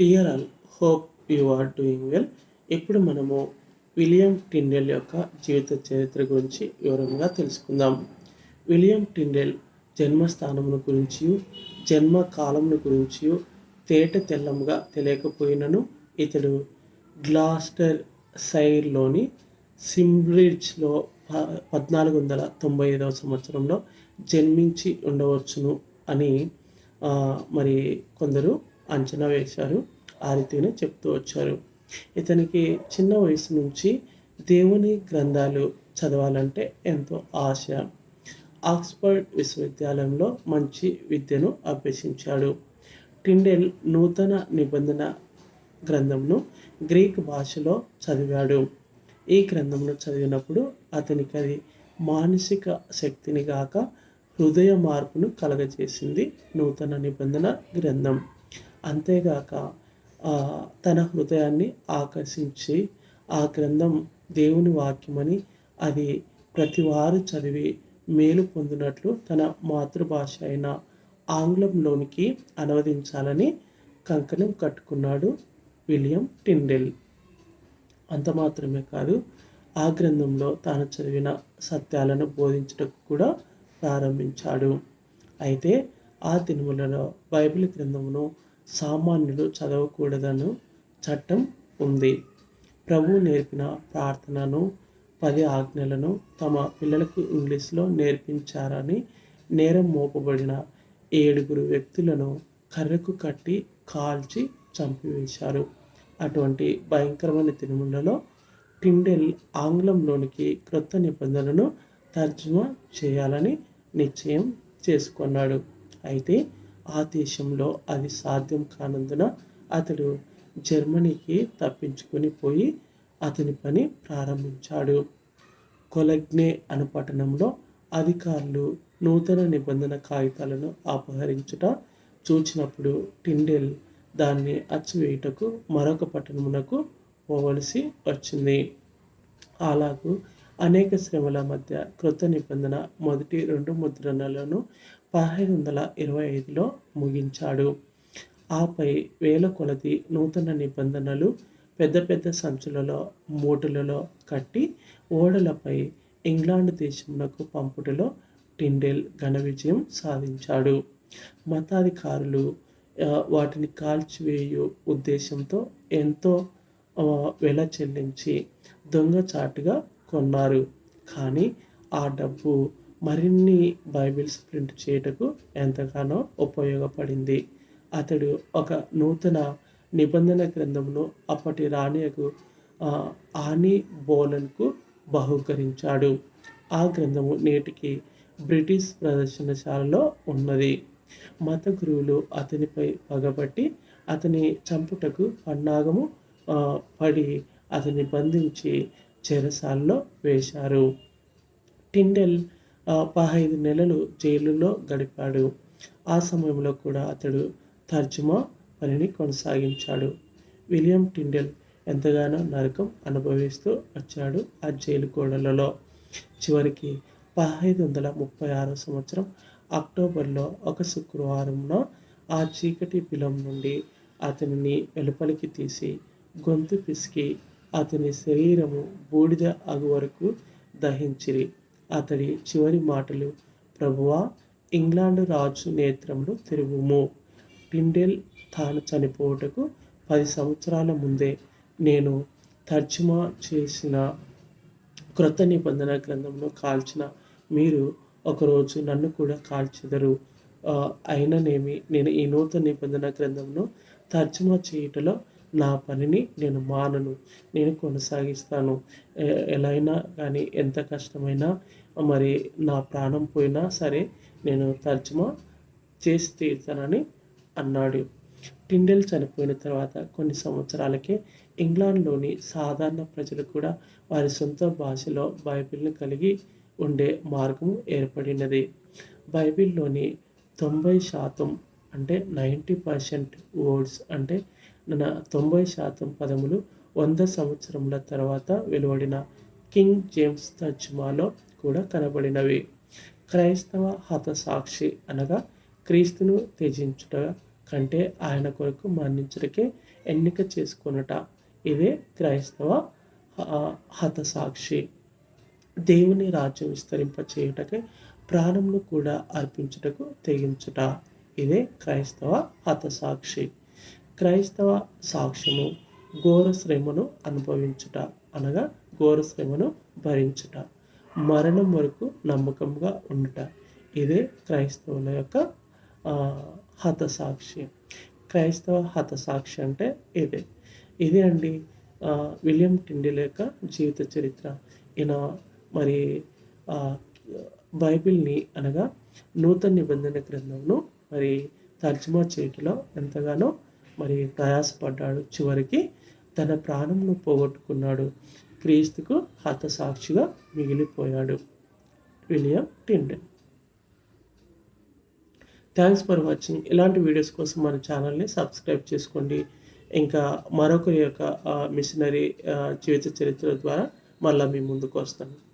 Dear all hope you are doing well. ఇప్పుడు మనము William Tyndale యొక్క జీవిత చరిత్ర గురించి వివరంగా తెలుసుకుందాం. విలియం టిండెల్ జన్మస్థానమును గురించి జన్మ కాలమును గురించి తేట తెల్లముగా తెలియకపోయినను ఇతడు గ్లాస్టర్ సైర్లోని సింబ్రిడ్జ్లో పద్నాలుగు వందల తొంభై ఐదవ సంవత్సరంలో జన్మించి ఉండవచ్చును అని మరి కొందరు అంచనా వేశారు. ఆ రీతిగానే చెప్తూ వచ్చారు. ఇతనికి చిన్న వయసు నుంచి దేవుని గ్రంథాలు చదవాలంటే ఎంతో ఆశ. ఆక్స్ఫర్డ్ విశ్వవిద్యాలయంలో మంచి విద్యను అభ్యసించాడు. టిండెల్ నూతన నిబంధన గ్రంథంను గ్రీక్ భాషలో చదివాడు. ఈ గ్రంథంను చదివినప్పుడు అతనికి అది మానసిక శక్తిని గాక హృదయ మార్పును కలగజేసింది నూతన నిబంధన గ్రంథం. అంతేగాక తన హృదయాన్ని ఆకర్షించి ఆ గ్రంథం దేవుని వాక్యమని అది ప్రతి వారు చదివి మేలు పొందినట్లు తన మాతృభాష అయిన ఆంగ్లంలోనికి అనువదించాలని కంకణం కట్టుకున్నాడు విలియం టిండెల్. అంత మాత్రమే కాదు ఆ గ్రంథంలో తాను చదివిన సత్యాలను బోధించడం కూడా ప్రారంభించాడు. అయితే ఆ దినములలో బైబిల్ గ్రంథమును సామాన్యులు చదవకూడదను చట్టం ఉంది. ప్రభు నేర్పిన ప్రార్థనను పది ఆజ్ఞలను తమ పిల్లలకు ఇంగ్లీష్లో నేర్పించారని నేరం మోపబడిన ఏడుగురు వ్యక్తులను కర్రకు కట్టి కాల్చి చంపివేశారు. అటువంటి భయంకరమైన తిరుమలలో టిండెల్ ఆంగ్లంలోనికి క్రొత్త నిబంధనను తర్జుమా చేయాలని నిశ్చయం చేసుకున్నాడు. అయితే ఆ దేశంలో అది సాధ్యం కానందున అతడు జర్మనీకి తప్పించుకొని పోయి అతని పని ప్రారంభించాడు. కొలగ్నే అను పట్టణంలో అధికారులు నూతన నిబంధన కాగితాలను అపహరించుట చూచినప్పుడు టిండెల్ దాన్ని అచ్చివేయుటకు మరొక పట్టణమునకు పోవలసి వచ్చింది. అలాగూ అనేక శ్రమల మధ్య క్రొత్త నిబంధన మొదటి రెండు ముద్రణలను పదహైదు వందల ఇరవై ఐదులో ముగించాడు. ఆపై వేల కొలది నూతన నిబంధనలు పెద్ద పెద్ద సంచులలో మూటలలో కట్టి ఓడలపై ఇంగ్లాండ్ దేశమునకు పంపుటలో టిండెల్ ఘన విజయం సాధించాడు. మతాధికారులు వాటిని కాల్చివేయు ఉద్దేశంతో ఎంతో వెల చెల్లించి దొంగచాటుగా కొన్నారు. కానీ ఆ డబ్బు మరిన్ని బైబిల్స్ ప్రింట్ చేయుటకు ఎంతగానో ఉపయోగపడింది. అతడు ఒక నూతన నిబంధన గ్రంథమును అప్పటి రాణియకు ఆని బోలన్కు బహుకరించాడు. ఆ గ్రంథము నేటికి బ్రిటిష్ ప్రదర్శనశాలలో ఉన్నది. మత గురువులు అతనిపై పగబట్టి అతని చంపుటకు పన్నాగము పడి అతన్ని బంధించి చెరసాలలో వేశారు. టిండెల్ పదహైదు నెలలు జైలులో గడిపాడు. ఆ సమయంలో కూడా అతడు తర్జుమా పనిని కొనసాగించాడు. విలియం టిండెల్ ఎంతగానో నరకం అనుభవిస్తూ వచ్చాడు ఆ జైలు గోడలలో. చివరికి పదహైదు వందల ముప్పై ఆరో సంవత్సరం అక్టోబర్లో ఒక శుక్రవారంలో ఆ చీకటి బిలం నుండి అతనిని వెలుపలికి తీసి గొంతు పిసికి అతని శరీరము బూడిద అగు వరకు దహించిరి. అతడి చివరి మాటలు ప్రభువా ఇంగ్లాండ్ రాజు నేత్రంలో తిరుగుము. టిండెల్ తాను చనిపోవుటకు పది సంవత్సరాల ముందే నేను తర్జుమా చేసిన క్రొత్త నిబంధన గ్రంథంలో కాల్చిన. మీరు ఒకరోజు నన్ను కూడా కాల్చెదరు. అయిననేమి నేను ఈ నూతన నిబంధన గ్రంథంను తర్జుమా చేయుటలో నా పనిని నేను మానను. నేను కొనసాగిస్తాను. ఎలా అయినా కానీ ఎంత కష్టమైనా మరి నా ప్రాణం పోయినా సరే నేను తర్జుమా చేసి తీరుతానని అన్నాడు. టిండెల్ చనిపోయిన తర్వాత కొన్ని సంవత్సరాలకే ఇంగ్లాండ్లోని సాధారణ ప్రజలు కూడా వారి సొంత భాషలో బైబిల్ని కలిగి ఉండే మార్గం ఏర్పడినది. బైబిల్లోని తొంభై శాతం అంటే నైంటీ పర్సెంట్ వర్డ్స్ అంటే నా తొంభై శాతం పదములు వంద సంవత్సరముల తర్వాత వెలువడిన కింగ్ జేమ్స్ తర్జుమాలో కూడా కనబడినవి. క్రైస్తవ హతసాక్షి అనగా క్రీస్తును త్యజించుట కంటే ఆయన కొరకు మరణించుటకే ఎన్నిక చేసుకొనుట. ఇదే క్రైస్తవ హతసాక్షి. దేవుని రాజ్యం విస్తరింప చేయుటకే ప్రాణంను కూడా అర్పించుటకు తెగించుట. ఇదే క్రైస్తవ హతసాక్షి. క్రైస్తవ సాక్ష్యము ఘోర శ్రమను అనుభవించుట అనగా ఘోర శ్రమను భరించుట మరణం వరకు నమ్మకంగా ఉండుట. ఇదే క్రైస్తవుల యొక్క హతసాక్షి. క్రైస్తవ హతసాక్షి అంటే ఇదే. ఇదే అండి విలియం టిండిల్ యొక్క జీవిత చరిత్ర. ఈయన మరి బైబిల్ని అనగా నూతన నిబంధన గ్రంథంను మరి తర్జుమా చేయటలో ఎంతగానో మరి ప్రయాసపడ్డాడు. చివరికి తన ప్రాణంను పోగొట్టుకున్నాడు. క్రీస్తుకు హతసాక్షిగా మిగిలిపోయాడు. William Tyndale thanks for watching. ఇలాంటి వీడియోస్ కోసం మన ఛానల్ని సబ్స్క్రైబ్ చేసుకోండి. ఇంకా మరొక యొక్క మిషనరీ జీవిత చరిత్ర ద్వారా మళ్ళీ మీ ముందుకు వస్తాను.